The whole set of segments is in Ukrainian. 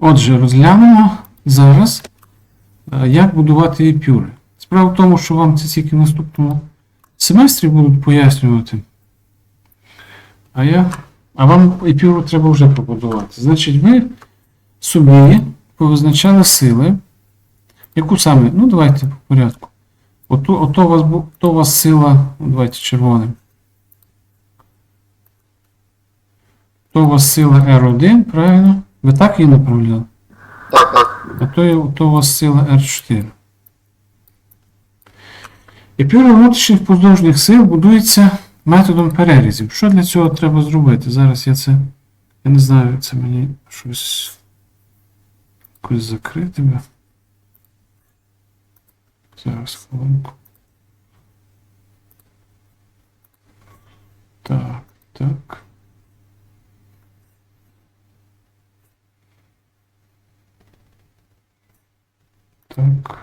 Отже, розглянемо зараз, е, як будувати епюри. Справа в тому, що вам це тільки в наступному семестрі будуть пояснювати. А, я, а вам епюру треба вже побудувати. Значить, ви собі повизначали сили. Яку саме? Ну, давайте по порядку. Ото, ото, у вас, ото у вас сила, ну, давайте червоним. То у вас сила R1, правильно? Ви так її направляли? Так, так. А то, то у вас сила R4. Епюри внутрішніх поздовжніх сил будується методом перерізів. Що для цього треба зробити? Зараз я це. Я не знаю, це мені щось якось закрити. Зараз хвилинку. Так, так. Так.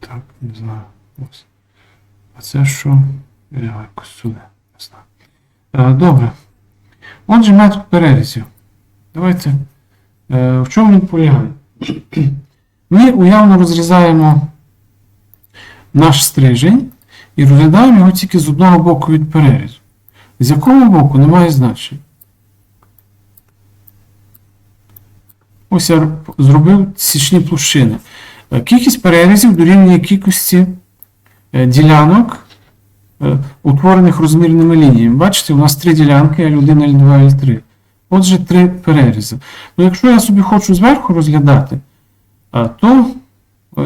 Так, не знаю. Ось. А це що? Якось сюди. Не знаю. Е, Добре. Отже, метод перерізів. Давайте. Е, В чому він полягає? Ми уявно розрізаємо наш стрижень і розглядаємо його тільки з одного боку від перерізу. З якого боку немає значення. Ось я зробив січні площини. Е, Кількість перерізів дорівнює кількості е, ділянок, е, утворених розмірними лініями. Бачите, у нас три ділянки L1, L2, L3. Отже, три перерізи. Ну, якщо я собі хочу зверху розглядати, то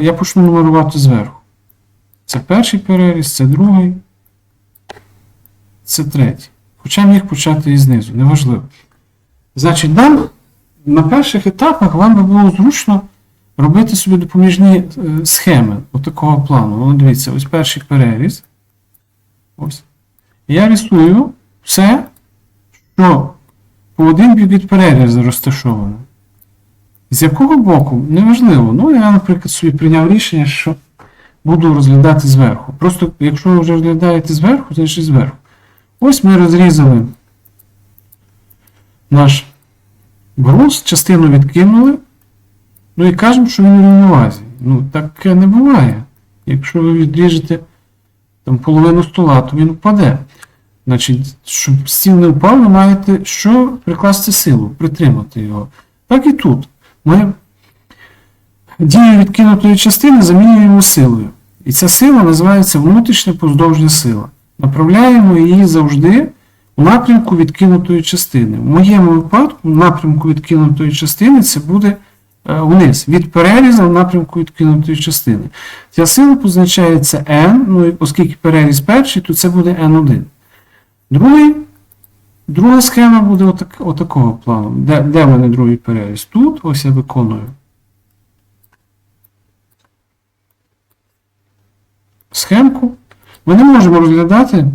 я почну нумерувати зверху. Це перший переріз, це другий, це третій. Хоча міг почати і знизу, неважливо. Значить, нам на перших етапах вам би було зручно робити собі допоміжні е, схеми отакого плану. Ну, дивіться, ось перший переріз. Ось. Я рисую все, що по один бік від перерізу розташовано. З якого боку? Неважливо. Ну, я, наприклад, собі прийняв рішення, що буду розглядати зверху. Просто, якщо ви вже розглядаєте зверху, значить зверху. Ось ми розрізали наш брус, частину відкинули. Ну і кажемо, що він у рівновазі. Ну, таке не буває. Якщо ви відріжете там, половину стола, то він впаде. Значить, щоб стіл не впав, ви маєте що прикласти силу, притримати його. Так і тут. Ми дію відкинутої частини замінюємо силою. І ця сила називається внутрішня поздовжня сила. Направляємо її завжди у напрямку відкинутої частини. В моєму випадку, в напрямку відкинутої частини це буде е, вниз, від перерізу в напрямку відкинутої частини. Ця сила позначається N, ну оскільки переріз перший, то це буде N1. Другий, друга схема буде отак, отакого плану. Де, де в мене другий переріз? Тут, ось я виконую. Схемку. Ми не можемо розглядати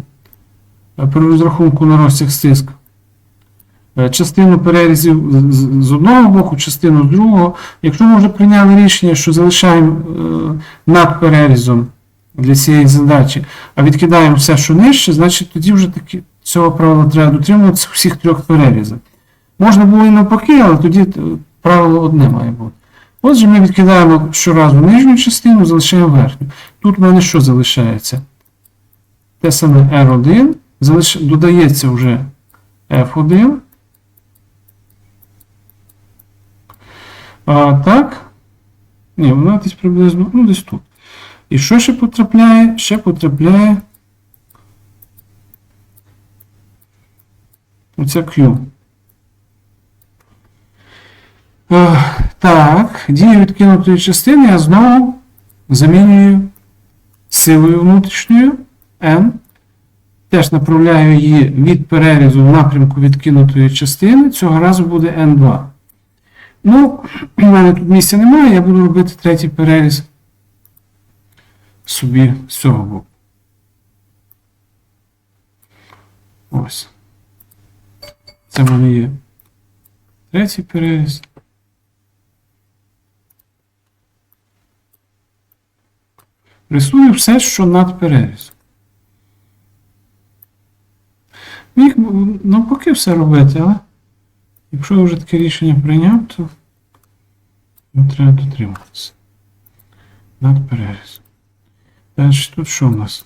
при розрахунку на розтяг стиск. Е, Частину перерізів з- одного боку, частину з другого. Якщо ми вже прийняли рішення, що залишаємо е, над перерізом для цієї задачі, а відкидаємо все, що нижче, значить тоді вже таки цього правила треба дотримуватися всіх трьох перерізах. Можна було і навпаки, але тоді е, правило одне має бути. Отже, ми відкидаємо щоразу нижню частину, залишаємо верхню. Тут в мене що залишається? Те саме R1, залиш... додається вже F1. А так. Ні, вона десь приблизно, ну десь тут. І що ще потрапляє? Ще потрапляє. Оця Q. Так, дію відкинутої частини я знову замінюю силою внутрішньою N. Теж направляю її від перерізу в напрямку відкинутої частини. Цього разу буде N2. Ну, у мене тут місця немає, я буду робити третій переріз собі з цього боку. Ось. Це в мене є третій переріз. Рисую все, що над перерізом. Міг навпаки все робити, але Якщо вже таке рішення прийняв, то треба дотриматися. Над переріз. Далі тут що у нас?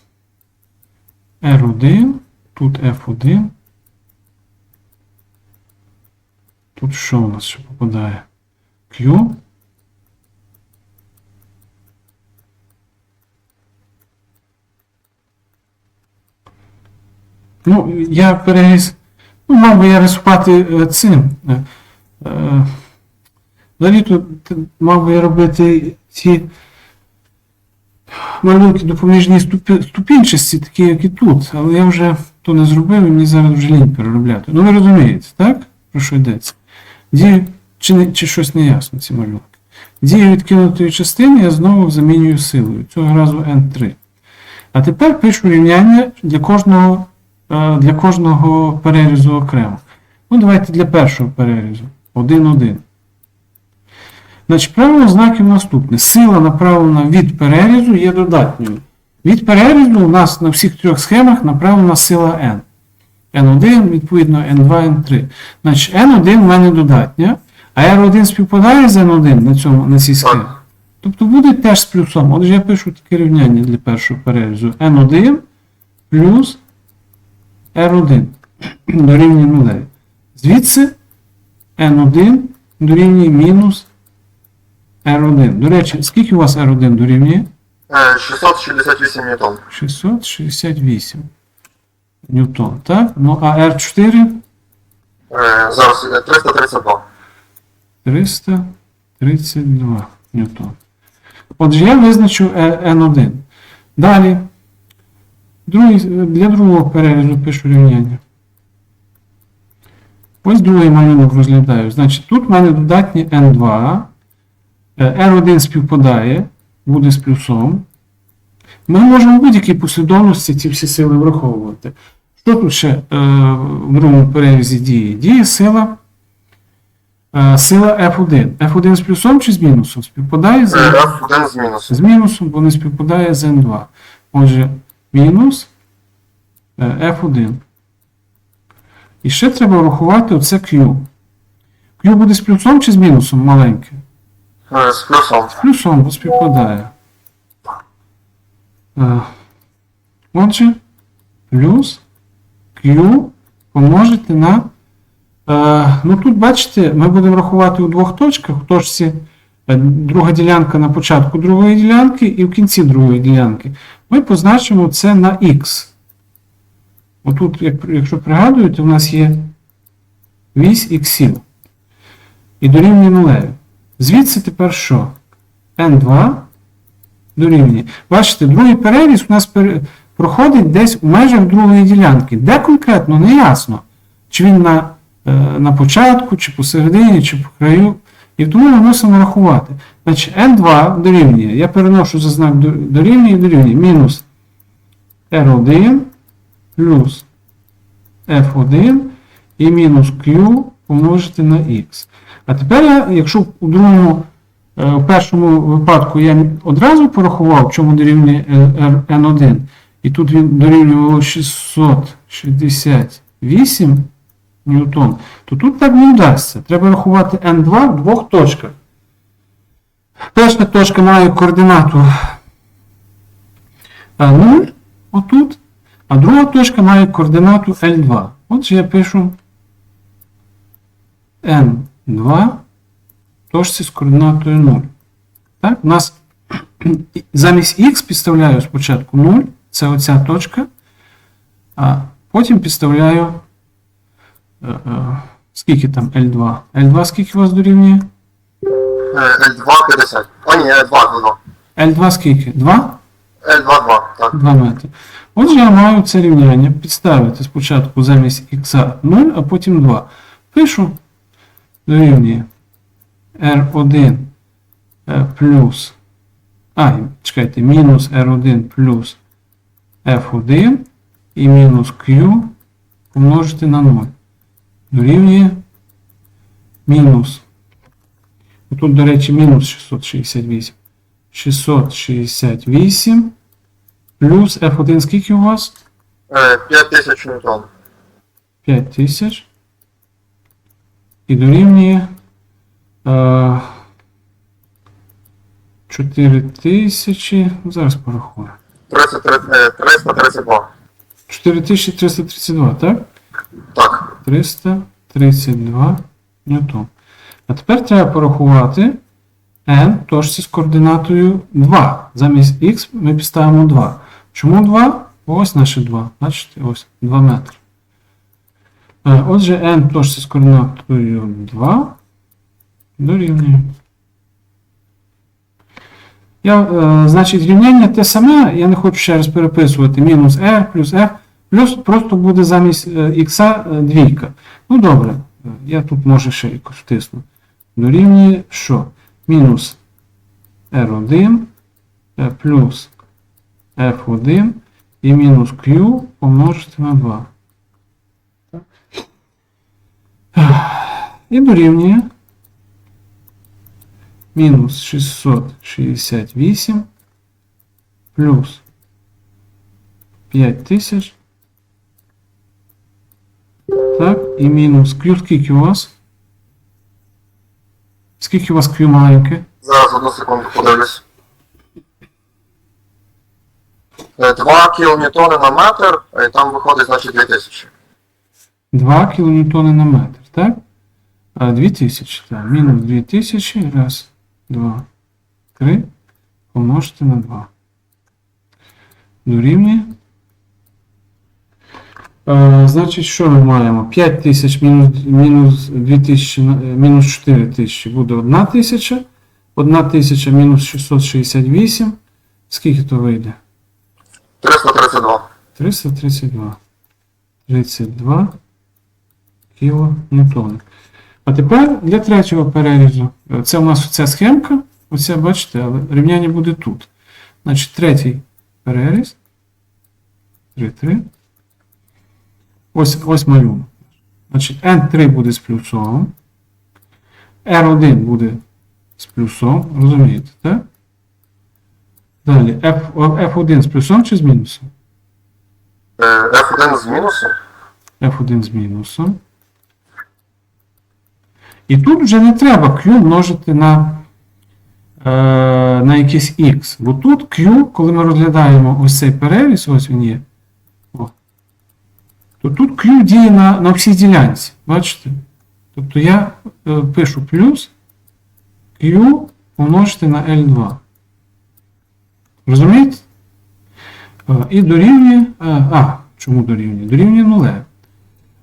R1, тут F1. Тут що у нас ще попадає? Q. Ну, я переріз. Ну, мав би я рисувати е, цим. Е, е, Взагалі тут мав би я робити ці малюнки допоміжні ступі, ступінчасті, такі, як і тут. Але я вже то не зробив і мені зараз вже лінь переробляти. Ну ви розумієте, так? Про що йдеться? Дію, чи, не, чи щось не ясно, ці малюнки. Дію відкинутої частини я знову замінюю силою. Цього разу N3. А тепер пишу рівняння для кожного, для кожного перерізу окремо. Ну, давайте для першого перерізу. 1-1. Значить, правило знаків наступне. Сила направлена від перерізу є додатньою. Від перерізу у нас на всіх трьох схемах направлена сила N. N1, відповідно, N2, N3. Значить, N1 в мене додатня, а R1 співпадає з N1 на, цьому, на цій схемі. Тобто буде теж з плюсом. Отже, я пишу таке рівняння для першого перерізу. N1 плюс R1 дорівнює 0. Звідси N1 дорівнює мінус R1. До речі, скільки у вас R1 дорівнює? Е, 668 ньютон. 668 ньютон. Так? Ну а R4 Е, Зараз е, 332. 332 ньютон. Отже, я визначу е- N1. Далі. Другий, для другого перерізу пишу рівняння. Ось другий малюнок розглядаю. Значить, тут в мене додатні N2. е, R1 співпадає, буде з плюсом. Ми можемо в будь-якій послідовності ці всі сили враховувати. Що тут ще е, в другому перерізі діє? Діє сила Е, Сила F1. F1 з плюсом чи з мінусом? Співпадає з, Е, F1 з мінусом. з мінусом, бо не співпадає з N2. Отже, мінус е, F1. І ще треба врахувати оце Q. Q буде з плюсом чи з мінусом маленьке? Е, З плюсом. З плюсом, бо співпадає. Е, Отже, плюс Q помножити на. Ну тут, бачите, ми будемо рахувати у двох точках. В точці друга ділянка на початку другої ділянки і в кінці другої ділянки. Ми позначимо це на Х. Отут, якщо пригадуєте, у нас є вісь іксів. І дорівнює нулеві. Звідси тепер що? N2 дорівнює. Бачите, другий переріз у нас проходить десь у межах другої ділянки. Де конкретно, не ясно. Чи він на, е, на початку, чи посередині, чи по краю. І тому ми мусимо рахувати. Значить, N2 дорівнює. Я переношу за знак до- дорівнює і дорівнює. Мінус R1 плюс F1 і мінус Q помножити на X. А тепер, я, якщо у другому, е, у першому випадку я одразу порахував, чому дорівнює е, N1, і тут він дорівнювало 668 ньютон, то тут так не вдасться. Треба рахувати N2 в двох точках. Перша точка має координату 0, отут, а друга точка має координату L2. Отже, я пишу N2 точці з координатою 0. Так, у нас замість Х підставляю спочатку 0, це оця точка, а потім підставляю скільки там L2. L2 скільки у вас дорівнює? Е, L2 50. А ні, L2 2. L2 скільки? 2? L2 2. Так. 2 метри. Отже, я маю це рівняння підставити спочатку замість х 0, а потім 2. Пишу дорівнює R1 е, плюс. А, чекайте, мінус R1 плюс F1 і мінус Q помножити на 0. Дорівнює мінус. Тут, до речі, мінус 668. 668 плюс F1 скільки у вас? Е, 5000 ньютон. 5000. і дорівнює е, 4000. Зараз порахую. 33, е, 332. 4332, так? Так. 332 ньютон. А тепер треба порахувати n точці з координатою 2. Замість x ми підставимо 2. Чому 2? Ось наші 2. Бачите, ось 2 метри. Е, Отже, n точці з координатою 2 дорівнює. Я, е, значить, рівняння те саме, я не хочу ще раз переписувати. Мінус r плюс f, плюс просто буде замість х двійка. Ну добре, е, я тут може ще якось втисну. Дорівнює що? Мінус r1 е, плюс f1 і мінус q помножити на 2. І дорівнює мінус 668 плюс 5000. Так, і мінус Q скільки у вас? Скільки у вас Q маленьке? Зараз одну секунду подивлюсь. 2 кілоньютони на метр, і там виходить, значить, 2000. 2 кілоньютони на метр, так? А 2000, так. Мінус 2000, раз, два, три, помножити на 2. Дорівнює. Е, значить, що ми маємо? 5000 мінус, мінус 2000, на- е, мінус 4000 буде 1000. 1000 мінус 668. Скільки то вийде? 332. 332. 32 кілоньютони. А тепер для третього перерізу. Це у нас ця схемка. Оце, бачите, але рівняння буде тут. Значить, третій переріз. 3, 3. Ось, ось малюнок. Значить, N3 буде з плюсом. R1 буде з плюсом. Розумієте, так? Далі F, F1 з плюсом чи з мінусом? Е, F1 з мінусом. F1 з мінусом. І тут вже не треба Q множити на, е, на якийсь X. Бо тут Q, коли ми розглядаємо ось цей переріз, ось він є. То тут Q діє на, на всій ділянці. Бачите? Тобто я е, пишу плюс Q помножити на L2. Розумієте? Е, І дорівнює. е, А, чому дорівнює? Дорівнює нуле.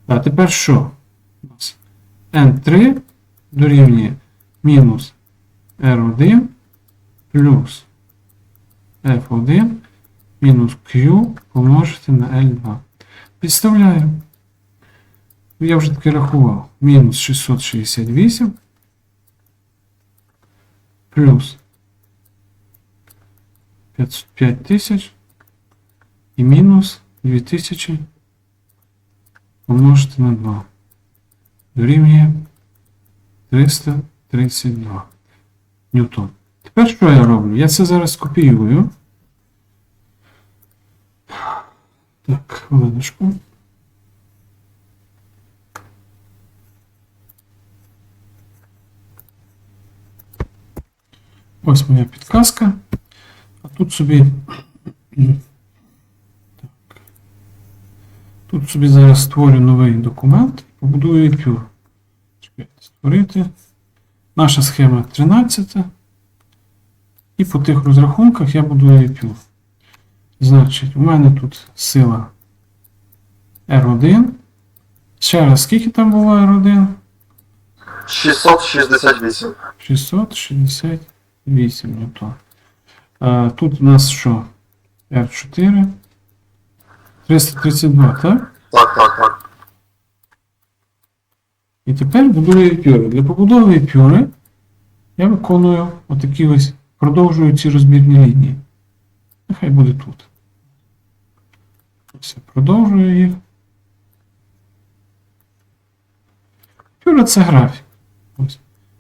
А тепер що? У нас N3 дорівнює мінус R1 плюс F1 мінус Q помножити на L2. Підставляю. Я вже таки рахував. Мінус 668 плюс 5000 і мінус 2000 помножити на 2. Дорівнює 332 ньютон. Тепер що я роблю? Я це зараз копіюю. Так, хвилиночку. Ось моя підказка. А тут собі. Так. Тут собі зараз створю новий документ, побудую EPUR. Чекайте, Створити. Наша схема 13. І по тих розрахунках я будую EPUR. Значить, у мене тут сила R1. Ще раз, скільки там було R1? 668. 668 ньютон. А, тут у нас що? R4. 332, так? Так, так, так. І тепер будую епюри. Для побудови епюри я виконую отакі ось, продовжую ці розмірні лінії. Нехай буде тут. Я продовжую їх. Епюра це графік. Ось.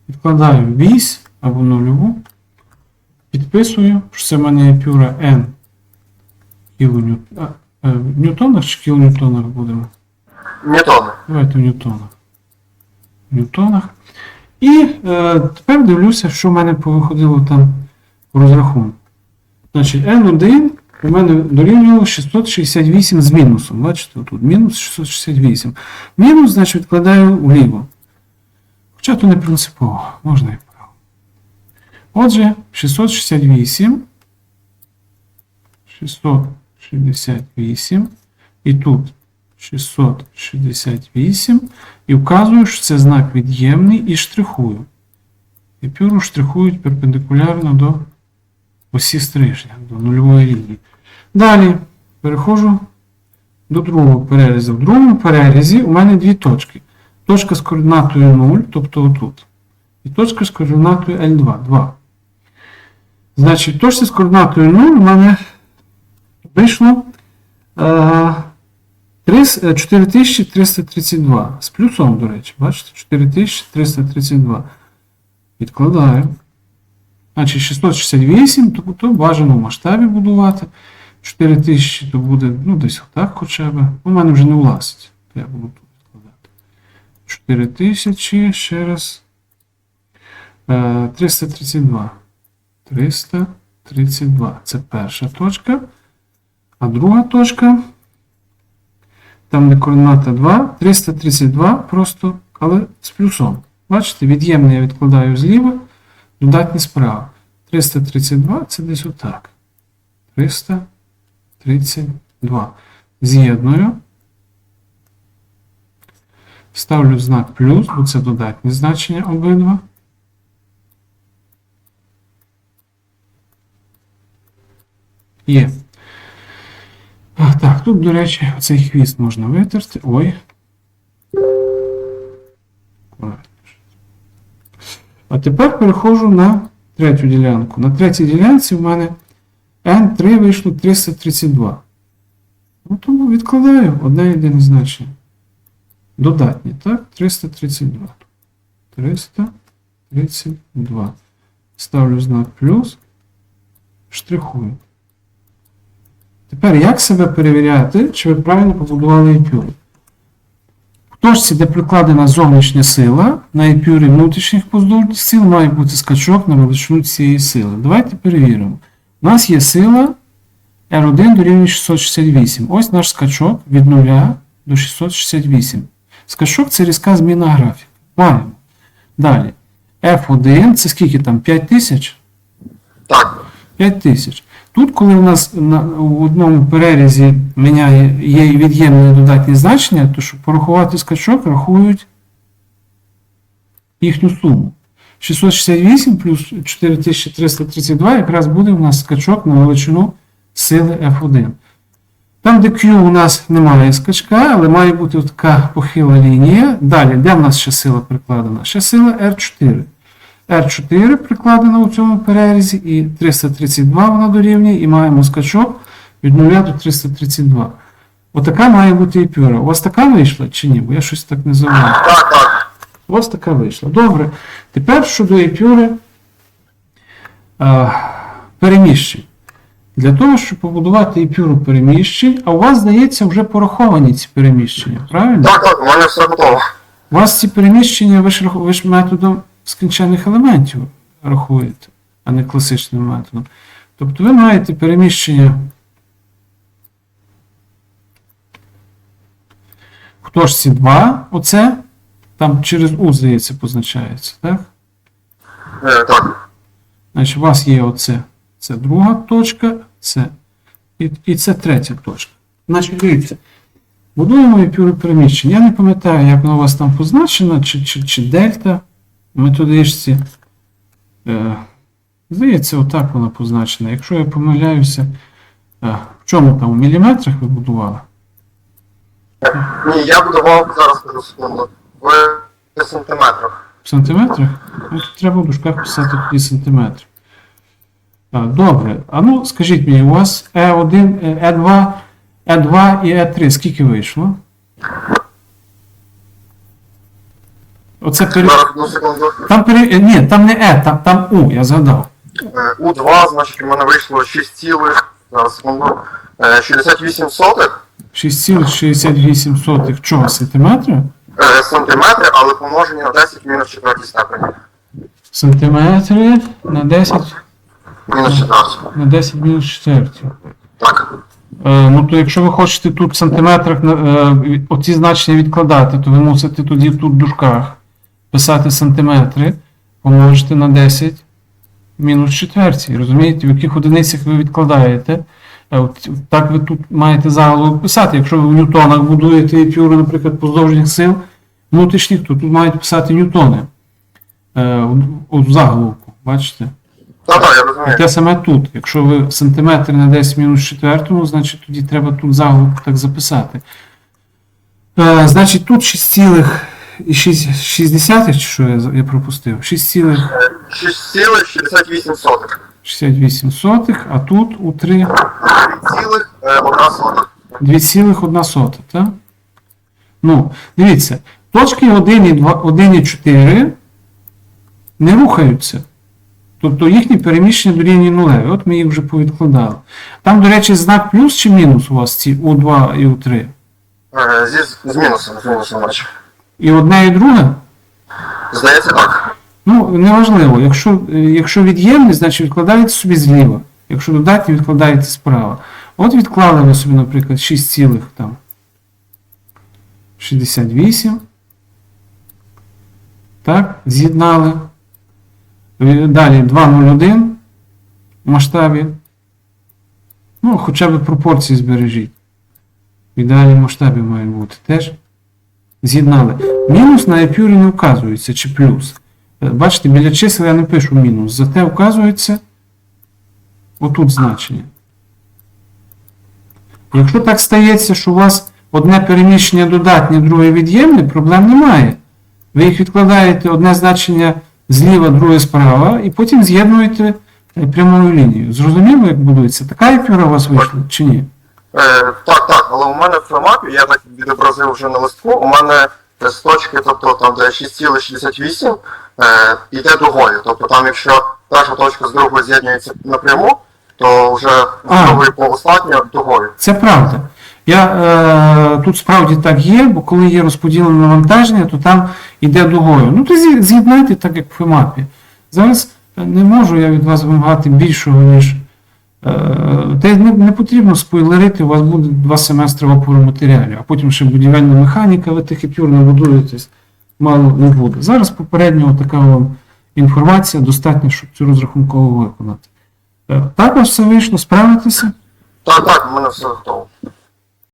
Відкладаю вісь або нульову. Підписую, що це в мене епюра N кілоньют... е, в ньютонах чи кілоньютонах будемо? Ньютони. Давайте в ньютонах. в ньютонах. І е, тепер дивлюся, що в мене повиходило там по розрахунку. Значить, N1 у мене дорівнювало 668 з мінусом. Бачите, тут мінус 668. Мінус, значить, відкладаю вліво. Хоча то не принципово, можна і вправо. Отже, 668. 668. І тут 668. І вказую, що це знак від'ємний і штрихую. І пюру штрихують перпендикулярно до осі стрижня, до нульової лінії. Далі переходжу до другого перерізу. В другому перерізі у мене дві точки. Точка з координатою 0, тобто отут. І точка з координатою L2. 2. Значить, точка з координатою 0 у мене вийшло е, 3, е, 4332. З плюсом, до речі, бачите? 4332. Відкладаю. Значить, 668, то, то бажано в масштабі будувати. 4000 то буде, ну, десь отак хоча б. У мене вже не влазить. то Я буду тут відкладати. 4000, ще раз. Е, 332. 332. Це перша точка. А друга точка. Там де координата 2, 332 просто, але з плюсом. Бачите, від'ємне я відкладаю зліва, додатні справа. 332 це десь отак. 332. З'єдную. Ставлю знак плюс, бо це додатні значення обидва. Є. А, так, тут, до речі, цей хвіст можна витерти. Ой. А тепер переходжу на третю ділянку. На третій ділянці в мене N3 вийшло 332. Ну, тому відкладаю одне єдине значення. Додатні, так? 332. 332. Ставлю знак плюс. Штрихую. Тепер як себе перевіряти, чи ви правильно побудували епюри? Точці, де прикладена зовнішня сила, на епюрі внутрішніх поздовжніх сил має бути скачок на величину цієї сили. Давайте перевіримо. У нас є сила R1 дорівнює 668. Ось наш скачок від 0 до 668. Скачок це різка зміна графіка. Маємо. Далі. F1 це скільки там? 5000? Так. 5000. Тут, коли у нас на, у одному перерізі міняє, є і від'ємне додатні значення, то щоб порахувати скачок, рахують їхню суму. 668 плюс 4332 якраз буде у нас скачок на величину сили F1. Там, де Q у нас немає скачка, але має бути така похила лінія. Далі, де в нас ще сила прикладена? Ще сила R4. R4 прикладено у цьому перерізі, і 332 вона дорівнює, і маємо скачок від 0 до 332. Отака має бути і пюра. У вас така вийшла чи ні? Бо я щось так не зауважив. Так, так. У вас така вийшла. Добре. Тепер щодо епюри переміщень. Для того, щоб побудувати епюру переміщень, а у вас, здається, вже пораховані ці переміщення, правильно? Так, так, у мене все готово. У вас ці переміщення ви ж методом скінчених елементів рахуєте, а не класичним методом. Тобто ви маєте переміщення в точці 2, оце там через U, здається, позначається, так? Е, так. Значить, у вас є оце. Це друга точка, це, і, і це третя точка. Значить, дивіться, будуємо епюру переміщень. Я не пам'ятаю, як воно у вас там позначено, чи, чи, чи дельта методичці. Е, здається, отак воно позначено. Якщо я помиляюся, е, в чому там, у міліметрах ви будували? Ні, я будував зараз скажу секунду. В сантиметрах. В сантиметрах? Ну, тут треба в дужках писати тоді сантиметри. Добре. А ну, скажіть мені, у вас E1, е, E2, E2 і E3 скільки вийшло? Оце пере... Одну секунду. Там пере... е, Ні, там не E, там, там U, я згадав. Е, У2, значить, у мене вийшло 6 цілих. Зараз секунду. Е, 68 сотих. 6,68 чого, сантиметрів? Е, е, сантиметри, але помножені на 10 мінус 4 степені. Сантиметри на 10 Мінус 4. на 10 мінус 4. Так. Е, ну то якщо ви хочете тут в сантиметрах на- е, оці значення відкладати, то ви мусите тоді тут в дужках писати сантиметри, помножити на 10 мінус четверті. Розумієте, в яких одиницях ви відкладаєте. Е, так ви тут маєте заголовок писати. Якщо ви в ньютонах будуєте епюри, наприклад, поздовжніх сил внутрішніх, то тут мають писати ньютони. Е, от- в заголовку, бачите? Так, так, я розумію. Те саме тут. Якщо ви сантиметр на 10 мінус четвертому, значить тоді треба тут заголовок так записати. Е, значить, тут 6,6, чи що я, я пропустив? 6,68, Е, 6,68, а тут у 3 2,1 сота. 2,1, так? Ну, дивіться, точки 1 і 2, 1 і 4 не рухаються. Тобто їхні переміщення дорівнює нулеві. От ми їх вже повідкладали. Там, до речі, знак плюс чи мінус у вас ці У2 і У3? Е, Зі, з мінусом, з мінусом наче. І одне і друге? Так. Ну, неважливо. Якщо, якщо від'ємне, значить відкладаєте собі зліва. Якщо додатні, відкладаєте справа. От відклали ви собі, наприклад, 6 цілих там. 68. Так, з'єднали. Е, Далі 201 в масштабі. Ну, хоча б пропорції збережіть. В ідеальному масштабі мають бути теж. З'єднали. Мінус на епюрі не вказується, чи плюс. Е, Бачите, біля чисел я не пишу мінус, зате вказується отут значення. Якщо так стається, що у вас одне переміщення додатнє, друге від'ємне, проблем немає. Ви їх відкладаєте одне значення зліва, друге справа, і потім з'єднуєте е, прямою лінією. Зрозуміло, як будується? Така епюра у вас вийшла чи ні? Е, так, так, але у мене в фемапі, я так відобразив вже на листку, у мене з точки, тобто там, де 6,68, е, йде дугою. Тобто там, якщо перша точка з другою з'єднується напряму, то вже А. з другої по останню дугою. Це правда. Я, е, тут справді так є, бо коли є розподілене навантаження, то там йде дугою. Ну, то з'є- з'єднайте так, як в фемапі. Зараз е, не можу я від вас вимагати більшого, ніж. Е, та не, не потрібно спойлерити, у вас буде два семестри в опору-матеріалі, а потім ще будівельна механіка, ви тих епюр не будуєтесь, мало не буде. Зараз попередньо така вам інформація достатня, щоб цю розрахункову виконати. Також так у вас все вийшло, справитися? Так, так, у мене все готово.